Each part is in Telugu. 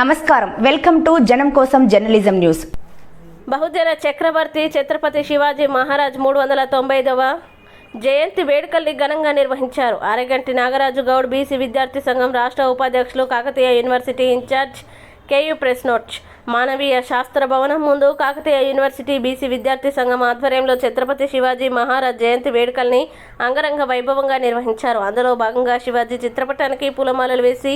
నమస్కారం. వెల్కమ్ టు జనం కోసం జర్నలిజం న్యూస్. బహుజన చక్రవర్తి ఛత్రపతి శివాజీ మహారాజ్ మూడు వందల తొంభైదవ జయంతి వేడుకల్ని ఘనంగా నిర్వహించారు. అరగంటి నాగరాజు గౌడ్ బీసీ విద్యార్థి సంఘం రాష్ట్ర ఉపాధ్యక్షులు Kakatiya university in-charge KU press notes మానవీయ శాస్త్ర భవనం ముందు కాకతీయ యూనివర్సిటీ బీసీ విద్యార్థి సంఘం ఆధ్వర్యంలో ఛత్రపతి శివాజీ మహారాజ్ జయంతి వేడుకల్ని అంగరంగ వైభవంగా నిర్వహించారు. అందులో భాగంగా శివాజీ చిత్రపటానికి పూలమాలలు వేసి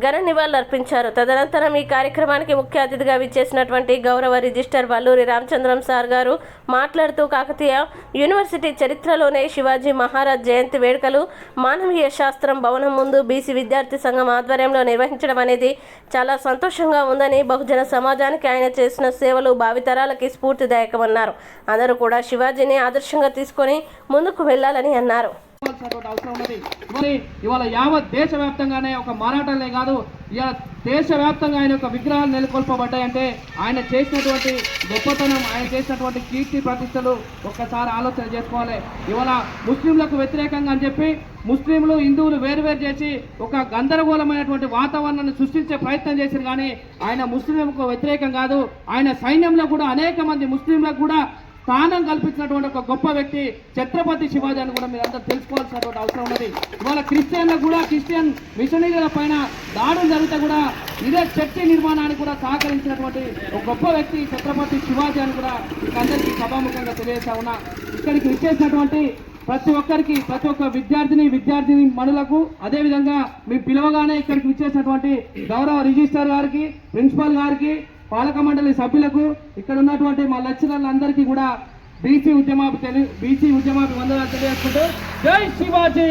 ఘన నివాళులర్పించారు. తదనంతరం ఈ కార్యక్రమానికి ముఖ్య అతిథిగా విచ్చేసినటువంటి గౌరవ రిజిస్టర్ వల్లూరి రామచంద్రం సార్ గారు మాట్లాడుతూ కాకతీయ యూనివర్సిటీ చరిత్రలోనే శివాజీ మహారాజ్ జయంతి వేడుకలు మానవీయ శాస్త్రం భవనం ముందు బీసీ విద్యార్థి సంఘం ఆధ్వర్యంలో నిర్వహించడం అనేది చాలా సంతోషంగా ఉందని బహుజన సమాజం సమాజానికి ఆయన చేసిన సేవలు భావితరాలకి స్ఫూర్తిదాయకమన్నారు. అందరూ కూడా శివాజీని ఆదర్శంగా తీసుకొని ముందుకు వెళ్ళాలని అన్నారు. అవసరం ఉన్నది. మరి ఇవాళ యావత్ దేశవ్యాప్తంగానే ఒక మరాఠాలే కాదు ఇవాళ దేశవ్యాప్తంగా ఆయన యొక్క విగ్రహాలు నెలకొల్పబడ్డాయంటే ఆయన చేసినటువంటి గొప్పతనం ఆయన చేసినటువంటి కీర్తి ప్రతిష్టలు ఒక్కసారి ఆలోచన చేసుకోవాలి. ఇవాళ ముస్లింలకు వ్యతిరేకంగా అని చెప్పి ముస్లింలు హిందువులు వేరువేరు చేసి ఒక గందరగోళమైనటువంటి వాతావరణాన్ని సృష్టించే ప్రయత్నం చేశారు కానీ ఆయన ముస్లింలకు వ్యతిరేకం కాదు. ఆయన సైన్యంలో కూడా అనేక మంది ముస్లింలకు కూడా స్థానం కల్పించినటువంటి ఒక గొప్ప వ్యక్తి ఛత్రపతి శివాజీ అని కూడా మీరు అందరూ తెలుసుకోవాల్సినటువంటి అవసరం ఉన్నది. ఇవాళ క్రిస్టియన్లు కూడా క్రిస్టియన్ మిషనరీల పైన దాడులు జరిగితే కూడా ఇదే చర్చి నిర్మాణానికి కూడా సహకరించినటువంటి ఒక గొప్ప వ్యక్తి ఛత్రపతి శివాజీ అని కూడా మీకు అందరికీ సభాముఖంగా తెలియజేస్తా ఉన్నా. ఇక్కడికి విచ్చేసినటువంటి ప్రతి ఒక్కరికి ప్రతి ఒక్క విద్యార్థిని విద్యార్థిని మనులకు అదేవిధంగా మీ పిలవగానే ఇక్కడికి విచ్చేసినటువంటి గౌరవ రిజిస్టర్ గారికి ప్రిన్సిపాల్ గారికి పాలక మండలి సభ్యులకు ఇక్కడ ఉన్నటువంటి మా లెక్చరర్లందరికీ కూడా బీసీ ఉద్యమాభి తెలి బీసీ ఉద్యమాభి వందనాలు తెలియజేసుకుంటూ జై శివాజీ!